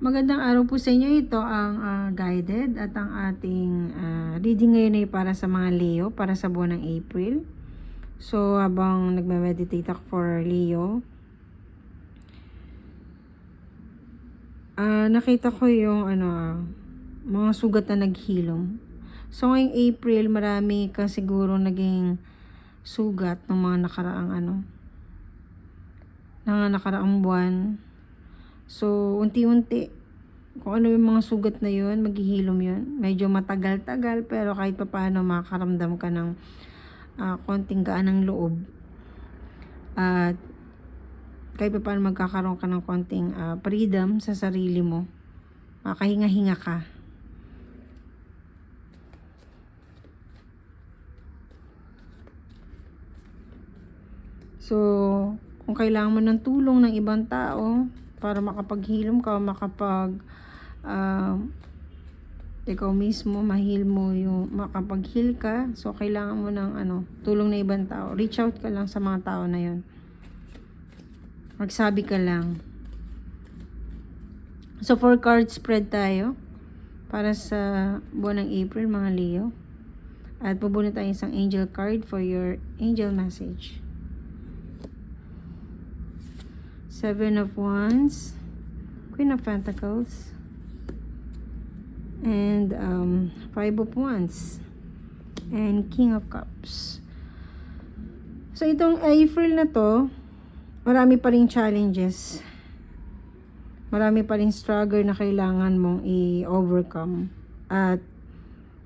Magandang araw po sa inyo. Ito ang ah, guided at ang ating ah, reading ngayon ay para sa mga Leo, para sa buwan ng April. So, habang nagme-meditate ako for Leo, ah, nakita ko yung ano, mga sugat na naghilom. So, ngayong April, marami ka siguro naging sugat ng mga nakaraang ano, ng nakaraang buwan. So, unti-unti, kung ano yung mga sugat na yun, maghihilom yun. Medyo matagal-tagal, pero kahit pa paano makakaramdam ka ng ah, konting gaan ng loob. At kahit pa paano magkakaroon ka ng konting ah, freedom sa sarili mo. Makahinga-hinga ka. So, kung kailangan mo ng tulong ng ibang tao para makapaghilom ka makapag ah, ikaw mismo mahil mo yung makapag-heal ka. So kailangan mo ng ano tulong ng ibang tao. Reach out ka lang sa mga tao na yon magsabi ka lang. So for card spread tayo para sa buwan ng April mga Leo. At pupunin tayo isang angel card for your angel message Seven of Wands, Queen of Pentacles, and um, Five of Wands, and King of Cups. So, itong April na to, marami pa rin challenges. Marami pa rin struggle na kailangan mong i-overcome. At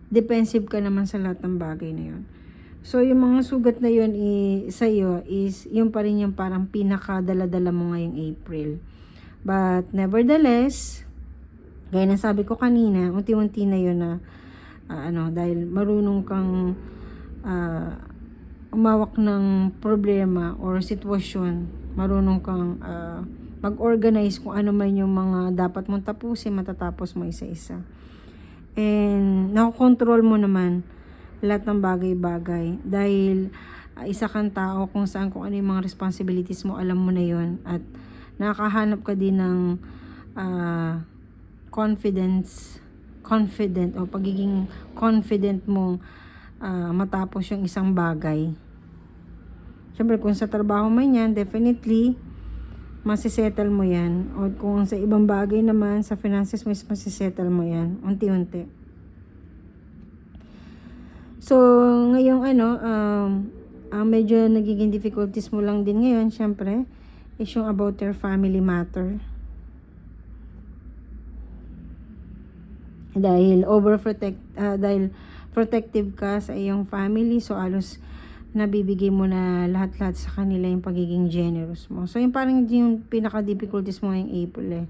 defensive ka naman sa lahat ng bagay na yun. So, yung mga sugat na yun i, sa'yo is yung pa rin yung parang pinakadala-dala mo ngayong April. But, nevertheless, gaya na sabi ko kanina, unti-unti na yun na, ah, ano, dahil marunong kang ah, umawak ng problema or sitwasyon, marunong kang ah, mag-organize kung ano man yung mga dapat mong tapusin, matatapos mo isa-isa. And, nakokontrol mo naman lahat ng bagay-bagay. Dahil uh, isa kang tao kung saan kung ano yung mga responsibilities mo, alam mo na yon At nakakahanap ka din ng uh, confidence, confident o pagiging confident mong uh, matapos yung isang bagay. Siyempre, kung sa trabaho man yan, definitely, masisettle mo yan. O kung sa ibang bagay naman, sa finances mo, is masisettle mo yan. Unti-unti. So, ngayong ano, um, ang medyo nagiging difficulties mo lang din ngayon, syempre, is yung about your family matter. Dahil overprotect, uh, dahil protective ka sa iyong family, so alos nabibigay mo na lahat-lahat sa kanila yung pagiging generous mo. So, yung parang yung pinaka-difficulties mo ngayong April eh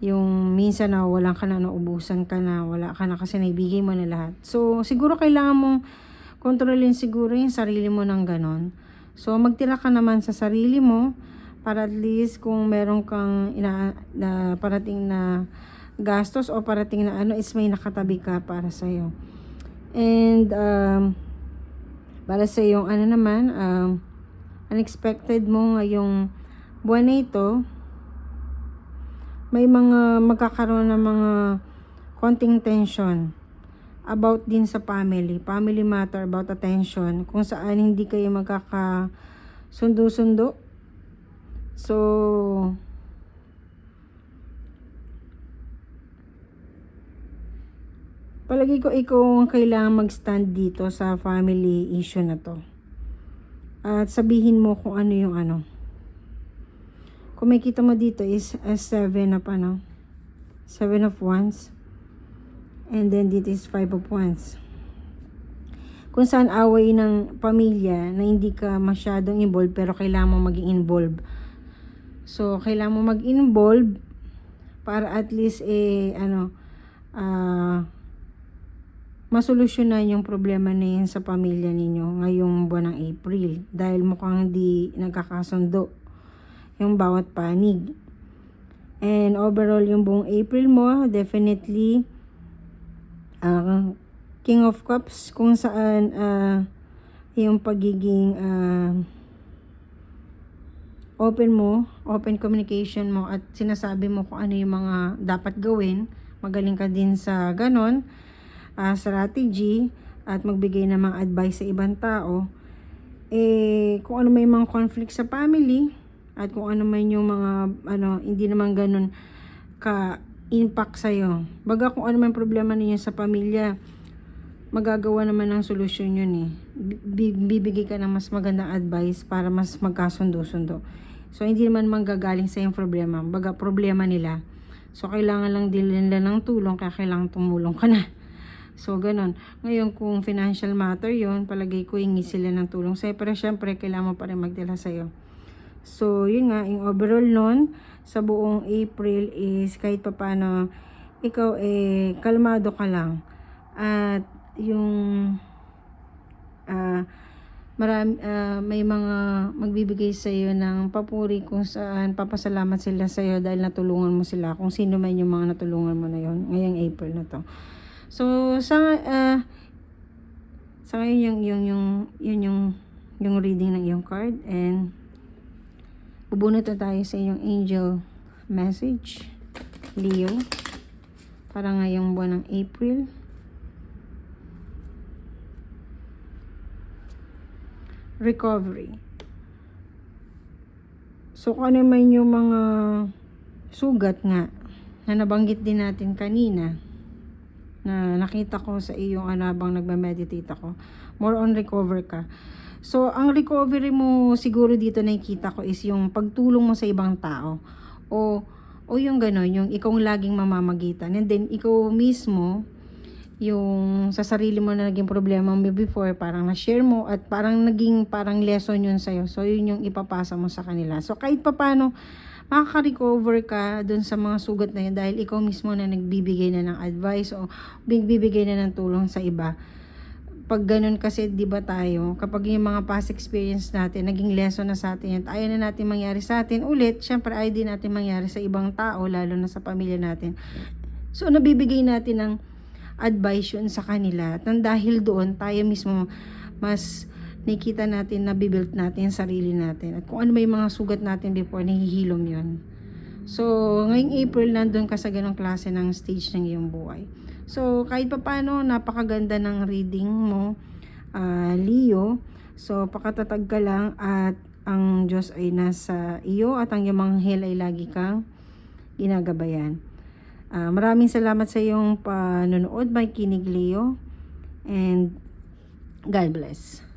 yung minsan na walang ka na naubusan ka na, wala ka na kasi naibigay mo na lahat. So, siguro kailangan mong kontrolin siguro yung sarili mo ng ganon. So, magtira ka naman sa sarili mo para at least kung meron kang ina, na parating na gastos o parating na ano is may nakatabi ka para sa iyo. And um, para sa yung ano naman um, unexpected mo ngayong buwan na ito may mga magkakaroon ng mga konting tension about din sa family, family matter, about attention, kung saan hindi kayo magkakasundo-sundo. So, palagi ko ikaw ang kailangan mag-stand dito sa family issue na to. At sabihin mo kung ano yung ano kung makita mo dito is a 7 of ano, 7 of wands. And then dito is 5 of wands. Kung saan away ng pamilya na hindi ka masyadong involved pero kailangan mo maging involved. So, kailangan mo mag-involve para at least eh, ano, ah, uh, masolusyonan yung problema na yun sa pamilya ninyo ngayong buwan ng April dahil mukhang hindi nagkakasundo yung bawat panig. And overall, yung buong April mo, definitely, uh, King of Cups, kung saan uh, yung pagiging uh, open mo, open communication mo at sinasabi mo kung ano yung mga dapat gawin. Magaling ka din sa ganon, ah, strategy at magbigay ng mga advice sa ibang tao. Eh, kung ano may mga conflict sa family at kung ano man yung mga ano, hindi naman ganun ka impact sa'yo. Baga kung ano man problema ninyo sa pamilya, magagawa naman ng solusyon yun eh. Bi- Bibigay ka ng mas magandang advice para mas magkasundo-sundo. So, hindi naman manggagaling sa yung problema. Baga, problema nila. So, kailangan lang din nila ng tulong, kaya kailangan tumulong ka na. So, ganun. Ngayon, kung financial matter yon palagay ko hingi sila ng tulong sa'yo. Pero, syempre, kailangan mo pa rin magdala sa'yo. So, yun nga, yung overall nun, sa buong April is kahit pa paano, ikaw eh, kalmado ka lang. At yung ah marami, ah, may mga magbibigay sa iyo ng papuri kung saan papasalamat sila sa iyo dahil natulungan mo sila kung sino man yung mga natulungan mo na yon ngayong April na to. So sa ah, sa ngayon yung yung yung yun yung yung reading ng iyong card and bubunot na tayo sa iyong angel message Leo para ngayong buwan ng April recovery. So, kung ano man yung mga sugat nga na nabanggit din natin kanina na nakita ko sa ano habang nagme-meditate ako. More on recover ka. So, ang recovery mo siguro dito nakikita ko is yung pagtulong mo sa ibang tao. O, o yung gano'n, yung ikaw laging mamamagitan. And then, ikaw mismo, yung sa sarili mo na naging problema mo before, parang na-share mo at parang naging parang lesson yun sa'yo. So, yun yung ipapasa mo sa kanila. So, kahit pa paano, makaka-recover ka dun sa mga sugat na yun dahil ikaw mismo na nagbibigay na ng advice o bibigay na ng tulong sa iba. Pag ganun kasi, di ba tayo, kapag yung mga past experience natin, naging lesson na sa atin, at ayaw na natin mangyari sa atin, ulit, syempre ayaw din natin mangyari sa ibang tao, lalo na sa pamilya natin. So, nabibigay natin ng advice yun sa kanila. At dahil doon, tayo mismo mas nakikita natin na bibuild natin yung sarili natin. At kung ano may mga sugat natin before, nahihilom yun. So, ngayong April, nandun ka sa ganong klase ng stage ng iyong buhay. So, kahit pa paano, napakaganda ng reading mo, ah, Leo. So, pakatatag ka lang at ang Diyos ay nasa iyo at ang iyong manghel ay lagi kang ginagabayan. Ah, maraming salamat sa iyong panonood by Kinig Leo and God bless.